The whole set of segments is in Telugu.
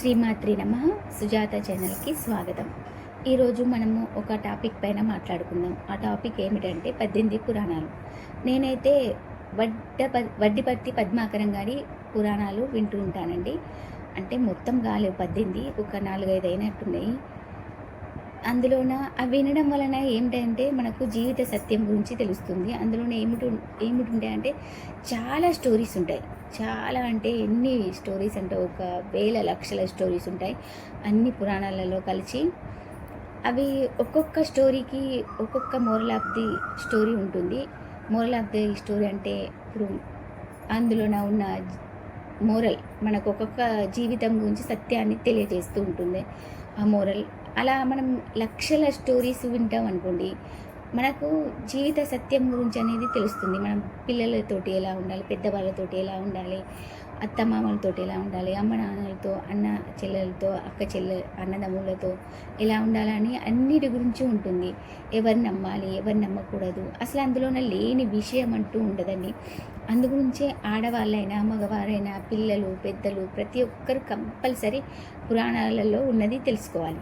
శ్రీమాత్రి నమ. సుజాత ఛానల్కి స్వాగతం. ఈరోజు మనము ఒక టాపిక్ పైన మాట్లాడుకుందాం. ఆ టాపిక్ ఏమిటంటే పద్దెనిమిది పురాణాలు. నేనైతే వడ్డ వడ్డిపత్తి పద్మాకరం గారి పురాణాలు వింటూ ఉంటానండి. అంటే మొత్తం కాలేవు పద్దెనిమిది ఒక నాలుగైదు అయినట్టున్నాయి. అందులోన అవి వినడం వలన ఏమిటంటే మనకు జీవిత సత్యం గురించి తెలుస్తుంది. అందులోనే ఏమిటి ఏమిటి ఉంటాయి అంటే చాలా స్టోరీస్ ఉంటాయి. చాలా అంటే ఎన్ని స్టోరీస్ అంటే ఒక వేల లక్షల స్టోరీస్ ఉంటాయి. అన్ని పురాణాలలో కలిసి అవి ఒక్కొక్క స్టోరీకి ఒక్కొక్క మోరల్ ఆఫ్ ది స్టోరీ ఉంటుంది. మోరల్ ఆఫ్ ది స్టోరీ అంటే ఇప్పుడు అందులోన ఉన్న మోరల్ మనకు ఒక్కొక్క జీవితం గురించి సత్యాన్ని తెలియజేస్తూ ఉంటుంది. ఆ మోరల్ అలా మనం లక్షల స్టోరీస్ వింటాం అనుకోండి మనకు జీవిత సత్యం గురించి అనేది తెలుస్తుంది. మనం పిల్లలతోటి ఎలా ఉండాలి పెద్దవాళ్ళతోటి ఎలా ఉండాలి అత్తమామలతోటి ఎలా ఉండాలి అమ్మ నాన్నలతో అన్న చెల్లెలతో అక్క చెల్లె అన్నదమ్ములతో ఎలా ఉండాలని అన్నిటి గురించి ఉంటుంది. ఎవరిని నమ్మాలి ఎవరిని నమ్మకూడదు అసలు అందులోనే లేని విషయం అంటూ ఉండదండి. అందు గురించే ఆడవాళ్ళైనా మగవారైనా పిల్లలు పెద్దలు ప్రతి ఒక్కరు కంపల్సరీ పురాణాలలో ఉన్నది తెలుసుకోవాలి.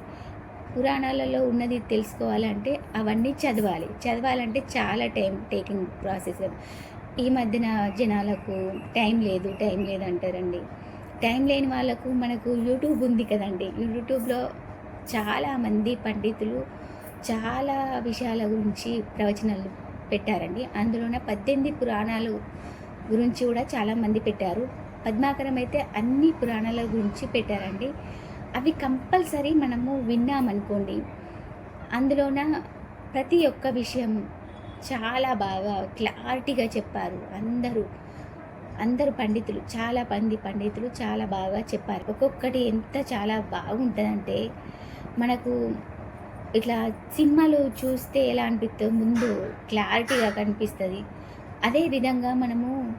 పురాణాలలో ఉన్నది తెలుసుకోవాలంటే అవన్నీ చదవాలి. చదవాలంటే చాలా టైం టేకింగ్ ప్రాసెస్. ఈ మధ్యన జనాలకు టైం లేదు టైం లేదు అంటారండి. టైం లేని వాళ్ళకు మనకు యూట్యూబ్ ఉంది కదండి. యూట్యూబ్లో చాలామంది పండితులు చాలా విషయాల గురించి ప్రవచనాలు పెట్టారండి. అందులోన పద్దెనిమిది పురాణాలు గురించి కూడా చాలామంది పెట్టారు. పద్మాకరం అయితే అన్ని పురాణాల గురించి పెట్టారండి. అవి కంపల్సరీ మనము విన్నామనుకోండి. అందులోన ప్రతి ఒక్క విషయం చాలా బాగా క్లారిటీగా చెప్పారు. అందరూ అందరు పండితులు చాలా మంది పండితులు చాలా బాగా చెప్పారు. ఒక్కొక్కటి ఎంత చాలా బాగుంటుందంటే మనకు ఇట్లా సినిమాలు చూస్తే ఎలా అనిపిస్తుందో ముందు క్లారిటీగా కనిపిస్తుంది. అదే విధంగా మనము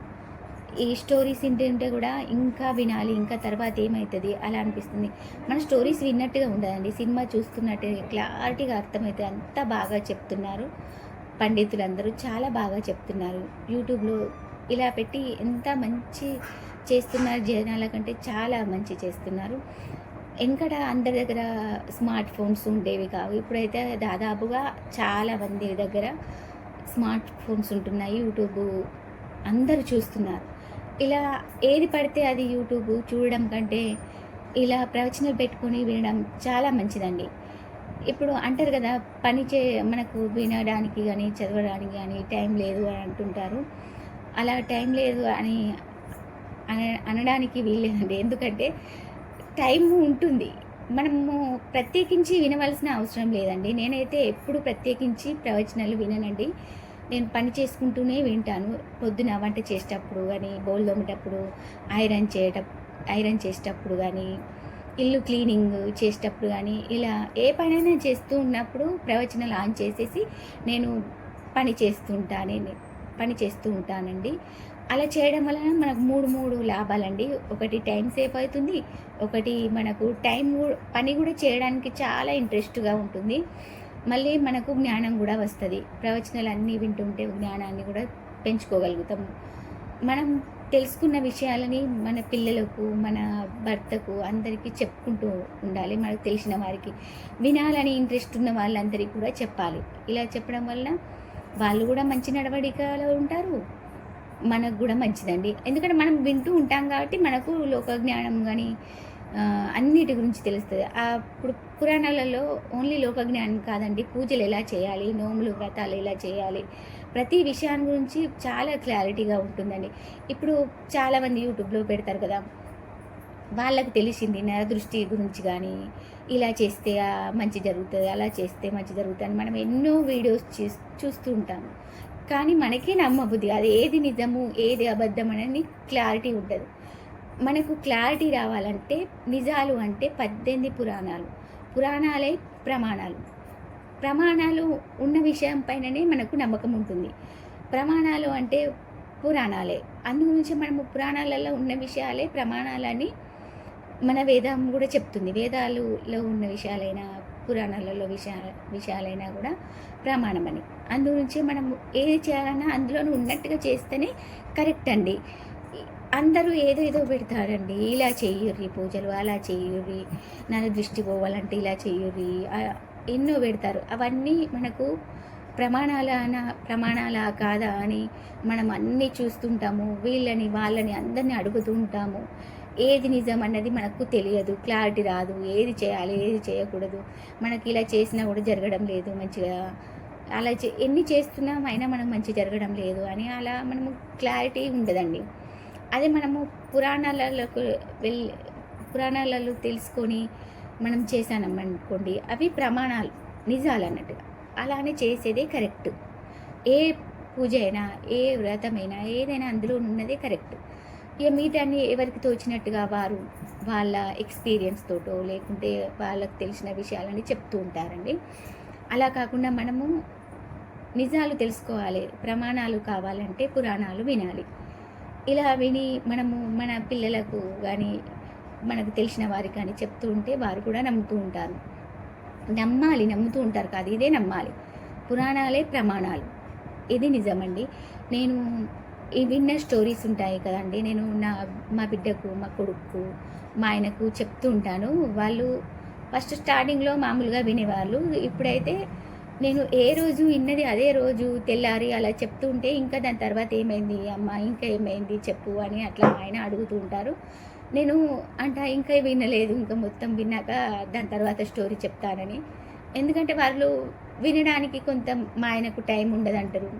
ఈ స్టోరీస్ వింటుంటే కూడా ఇంకా వినాలి ఇంకా తర్వాత ఏమవుతుంది అలా అనిపిస్తుంది. మన స్టోరీస్ విన్నట్టుగా ఉండదండి సినిమా చూస్తున్నట్టు క్లారిటీగా అర్థమవుతుంది అంత బాగా చెప్తున్నారు. పండితులందరూ చాలా బాగా చెప్తున్నారు. యూట్యూబ్లో ఇలా పెట్టి ఎంత మంచి చేస్తున్నారు జనాల కంటే చాలా మంచి చేస్తున్నారు. వెనకట అందరి దగ్గర స్మార్ట్ ఫోన్స్ ఉండేవి కావు. ఇప్పుడైతే దాదాపుగా చాలామంది దగ్గర స్మార్ట్ ఫోన్స్ ఉంటున్నాయి. యూట్యూబ్ అందరూ చూస్తున్నారు. ఇలా ఏది పడితే అది యూట్యూబ్ చూడడం కంటే ఇలా ప్రవచనాలు పెట్టుకొని వినడం చాలా మంచిదండి. ఇప్పుడు అంటారు కదా పని చే మనకు వినడానికి కానీ చదవడానికి కానీ టైం లేదు అని అంటుంటారు. అలా టైం లేదు అని అన అనడానికి వీల్లేదండి. ఎందుకంటే టైం ఉంటుంది. మనము ప్రత్యేకించి వినవలసిన అవసరం లేదండి. నేనైతే ఎప్పుడు ప్రత్యేకించి ప్రవచనాలు విననండి. నేను పని చేసుకుంటూనే వింటాను. పొద్దున వంట చేసేటప్పుడు కానీ బౌల్ తోమేటప్పుడు ఐరన్ చేయట ఐరన్ చేసేటప్పుడు కానీ ఇల్లు క్లీనింగ్ చేసేటప్పుడు కానీ ఇలా ఏ పనైనా చేస్తూ ఉన్నప్పుడు ప్రవచనాలు ఆన్ చేసేసి నేను పని చేస్తుంటాను పని చేస్తూ ఉంటానండి. అలా చేయడం వలన మనకు మూడు మూడు లాభాలండి. ఒకటి టైం సేవ్ అవుతుంది. ఒకటి మనకు టైం పని కూడా చేయడానికి చాలా ఇంట్రెస్ట్గా ఉంటుంది. మళ్ళీ మనకు జ్ఞానం కూడా వస్తుంది. ప్రవచనాలు అన్నీ వింటుంటే జ్ఞానాన్ని కూడా పెంచుకోగలుగుతాము. మనం తెలుసుకున్న విషయాలని మన పిల్లలకు మన భర్తకు అందరికీ చెప్పుకుంటూ ఉండాలి. మనకు తెలిసిన వారికి వినాలని ఇంట్రెస్ట్ ఉన్న వాళ్ళందరికీ కూడా చెప్పాలి. ఇలా చెప్పడం వల్ల వాళ్ళు కూడా మంచి నడవడికలో ఉంటారు. మనకు కూడా మంచిదండి. ఎందుకంటే మనం వింటూ ఉంటాం కాబట్టి మనకు లోక జ్ఞానం కానీ అన్నిటి గురించి తెలుస్తుంది. అప్పుడు పురాణాలలో ఓన్లీ లోకజ్ఞానం కాదండి పూజలు ఎలా చేయాలి నోములు వ్రతాలు ఎలా చేయాలి ప్రతి విషయాన్ని గురించి చాలా క్లారిటీగా ఉంటుందండి. ఇప్పుడు చాలామంది యూట్యూబ్లో పెడతారు కదా వాళ్ళకి తెలిసింది నరదృష్టి గురించి కానీ ఇలా చేస్తే మంచి జరుగుతుంది అలా చేస్తే మంచి జరుగుతుంది మనం ఎన్నో వీడియోస్ చూస్తూ ఉంటాము. కానీ మనకే నమ్మబుద్ధి అది ఏది నిజము ఏది అబద్ధం అనేది క్లారిటీ ఉండదు. మనకు క్లారిటీ రావాలంటే నిజాలు అంటే పద్దెనిమిది పురాణాలు పురాణాలే ప్రమాణాలు. ప్రమాణాలు ఉన్న విషయం పైననే మనకు నమ్మకం ఉంటుంది. ప్రమాణాలు అంటే పురాణాలే. అందుగురించి మనము పురాణాలలో ఉన్న విషయాలే ప్రమాణాలని మన వేదం కూడా చెప్తుంది. వేదాలలో ఉన్న విషయాలైనా పురాణాలలో విషయా విషయాలైనా కూడా ప్రమాణమని. అందు మనం ఏది చేయాలన్నా అందులోనూ ఉన్నట్టుగా చేస్తేనే కరెక్ట్ అండి. అందరూ ఏదో ఏదో పెడతారండి. ఇలా చేయుర్రి పూజలు అలా చేయుర్రి. నన్ను దృష్టి పోవాలంటే ఇలా చేయుర్రి. ఎన్నో పెడతారు. అవన్నీ మనకు ప్రమాణాల ప్రమాణాలా కాదా అని మనం అన్నీ చూస్తుంటాము. వీళ్ళని వాళ్ళని అందరినీ అడుగుతూ ఉంటాము. ఏది నిజం అన్నది మనకు తెలియదు. క్లారిటీ రాదు. ఏది చేయాలి ఏది చేయకూడదు. మనకి ఇలా చేసినా కూడా జరగడం లేదు మంచిగా. అలా చే ఎన్ని చేస్తున్నాం అయినా మనకు మంచి జరగడం లేదు అని అలా మనము క్లారిటీ ఉండదండి. అదే మనము పురాణాలకు వెళ్ళి పురాణాలలో తెలుసుకొని మనం చేశానమనుకోండి అవి ప్రమాణాలు నిజాలు అన్నట్టుగా. అలానే చేసేదే కరెక్ట్. ఏ పూజ అయినా ఏ వ్రతమైనా ఏదైనా అందులో ఉన్నదే కరెక్ట్. ఇక మిగతాన్ని ఎవరికి తోచినట్టుగా వారు వాళ్ళ ఎక్స్పీరియన్స్ తోటో లేకుంటే వాళ్ళకు తెలిసిన విషయాలని చెప్తూ ఉంటారండి. అలా కాకుండా మనము నిజాలు తెలుసుకోవాలి ప్రమాణాలు కావాలంటే పురాణాలు వినాలి. ఇలా విని మనము మన పిల్లలకు కానీ మనకు తెలిసిన వారికి కానీ చెప్తూ ఉంటే వారు కూడా నమ్ముతూ ఉంటారు. నమ్మాలి నమ్ముతూ ఉంటారు కాదు ఇదే నమ్మాలి. పురాణాలే ప్రమాణాలు. ఇది నిజమండి. నేను ఈ విన్న స్టోరీస్ ఉంటాయి కదండి. నేను నా మా బిడ్డకు మా కొడుకు మా ఆయనకు చెప్తూ ఉంటాను. వాళ్ళు ఫస్ట్ స్టార్టింగ్లో మామూలుగా వినేవాళ్ళు. ఇప్పుడైతే నేను ఏ రోజు విన్నది అదే రోజు తెల్లారి అలా చెప్తూ ఉంటే ఇంకా దాని తర్వాత ఏమైంది? అమ్మ ఇంకా ఏమైంది చెప్పు అని అట్లా ఆయన అడుగుతూ ఉంటారు. నేను అంట ఇంకా వినలేదు. ఇంకా మొత్తం విన్నాక దాని తర్వాత స్టోరీ చెప్తానని. ఎందుకంటే వాళ్ళు వినడానికి కొంత మా ఆయనకు టైం ఉండదంటారు.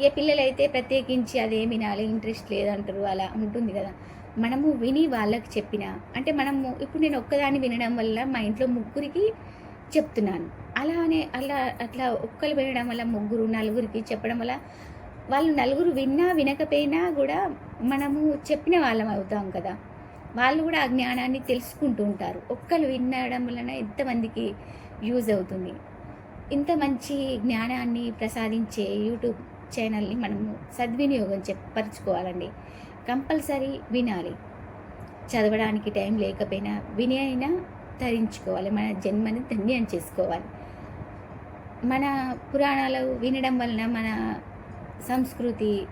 ఏ పిల్లలైతే ప్రత్యేకించి అదే వినాలి ఇంట్రెస్ట్ లేదంటారు అలా ఉంటుంది కదా. మనము విని వాళ్ళకి చెప్పిన అంటే మనము ఇప్పుడు నేను ఒక్కదాన్ని వినడం వల్ల మా ఇంట్లో ముగ్గురికి చెప్తున్నాను. అలానే అలా అట్లా ఒక్కరు వేయడం వల్ల ముగ్గురు నలుగురికి చెప్పడం వల్ల వాళ్ళు నలుగురు విన్నా వినకపోయినా కూడా మనము చెప్పిన వాళ్ళం అవుతాం కదా. వాళ్ళు కూడా ఆ జ్ఞానాన్ని తెలుసుకుంటూ ఉంటారు. ఒక్కరు వినడం వలన ఎంతమందికి యూజ్ అవుతుంది. ఇంత మంచి జ్ఞానాన్ని ప్రసాదించే యూట్యూబ్ ఛానల్ని మనము సద్వినియోగం చెప్పరుచుకోవాలండి కంపల్సరీ వినాలి. చదవడానికి టైం లేకపోయినా విని అయినా తరించుకోవాలి. మన జన్మని ధన్యం చేసుకోవాలి. మన పురాణాలు వినడం వలన మన సంస్కృతి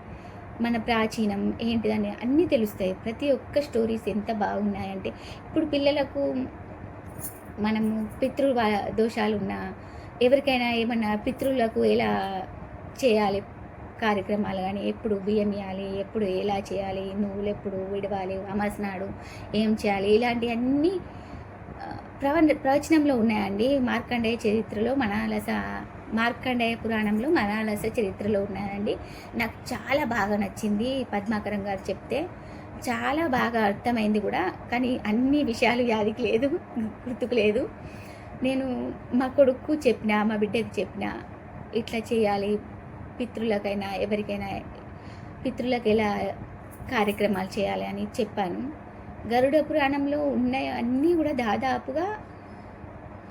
మన ప్రాచీనం ఏంటిదని అన్నీ తెలుస్తాయి. ప్రతి ఒక్క స్టోరీస్ ఎంత బాగున్నాయంటే ఇప్పుడు పిల్లలకు మనము పితృ దోషాలు ఉన్నా ఎవరికైనా ఏమన్నా పితృలకు ఎలా చేయాలి కార్యక్రమాలు కానీ ఎప్పుడు బియ్యం ఇవ్వాలి ఎప్పుడు ఎలా చేయాలి నువ్వులు ఎప్పుడు విడవాలి అమాసనాడు ఏం చేయాలి ఇలాంటివన్నీ ప్రవ ప్రవచనంలో ఉన్నాయండి. మార్కండేయ చరిత్రలో మనాలస మార్కండేయ పురాణంలో మనాలస చరిత్రలో ఉన్నాయండి. నాకు చాలా బాగా నచ్చింది పద్మాకరం గారు చెప్తే. చాలా బాగా అర్థమైంది కూడా. కానీ అన్ని విషయాలు యాదికి లేదు గుర్తుకు లేదు. నేను మా కొడుకు చెప్పిన మా బిడ్డకు చెప్పిన ఇట్లా చేయాలి పితృలకైనా ఎవరికైనా పితృలకు ఎలా కార్యక్రమాలు చేయాలి అని చెప్పాను. గరుడ పురాణంలో ఉన్న అన్నీ కూడా దాదాపుగా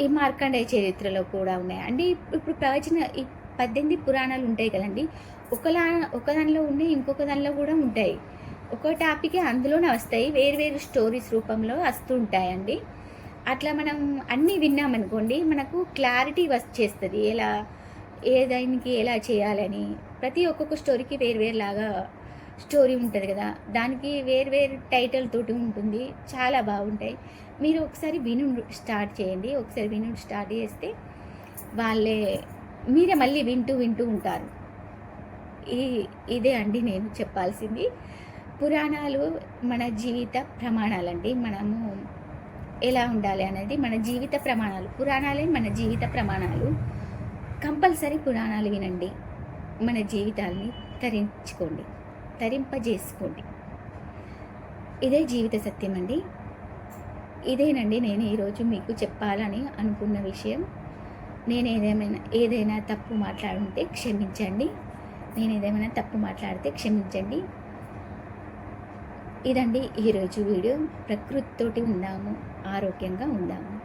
ఈ మార్కండేయ చరిత్రలో కూడా ఉన్నాయి. అంటే ఇప్పుడు ప్రవచన ఈ పద్దెనిమిది పురాణాలు ఉంటాయి కదండి ఒకలా ఒక దానిలో ఉన్నాయి ఇంకొక దానిలో కూడా ఉంటాయి. ఒక టాపిక్ అందులోనే వస్తాయి వేరు వేరు స్టోరీస్ రూపంలో వస్తూ ఉంటాయండి. అట్లా మనం అన్నీ విన్నామనుకోండి మనకు క్లారిటీ వచ్చేస్తుంది ఎలా ఏ దానికి ఎలా చేయాలని ప్రతి ఒక్కొక్క స్టోరీకి వేరు స్టోరీ ఉంటుంది కదా దానికి వేరు వేరు టైటిల్ తోటి ఉంటుంది చాలా బాగుంటాయి. మీరు ఒకసారి విను స్టార్ట్ చేయండి. ఒకసారి విను స్టార్ట్ చేస్తే వాళ్ళే మీరే మళ్ళీ వింటూ వింటూ ఉంటారు. ఈ ఇదే అండి నేను చెప్పాల్సింది. పురాణాలు మన జీవిత ప్రమాణాలండి. మనము ఎలా ఉండాలి అనేది మన జీవిత ప్రమాణాలు. పురాణాలే మన జీవిత ప్రమాణాలు. కంపల్సరీ పురాణాలు వినండి. మన జీవితాల్ని తరించుకోండి. తరింపజేసుకోండి. ఇదే జీవిత సత్యం అండి. ఇదేనండి నేను ఈరోజు మీకు చెప్పాలని అనుకున్న విషయం. నేను ఏదేమైనా ఏదైనా తప్పు మాట్లాడుంటే క్షమించండి. నేను ఏదేమైనా తప్పు మాట్లాడితే క్షమించండి. ఇదండి ఈరోజు వీడియో. ప్రకృతితోటి ఉందాము ఆరోగ్యంగా ఉందాము.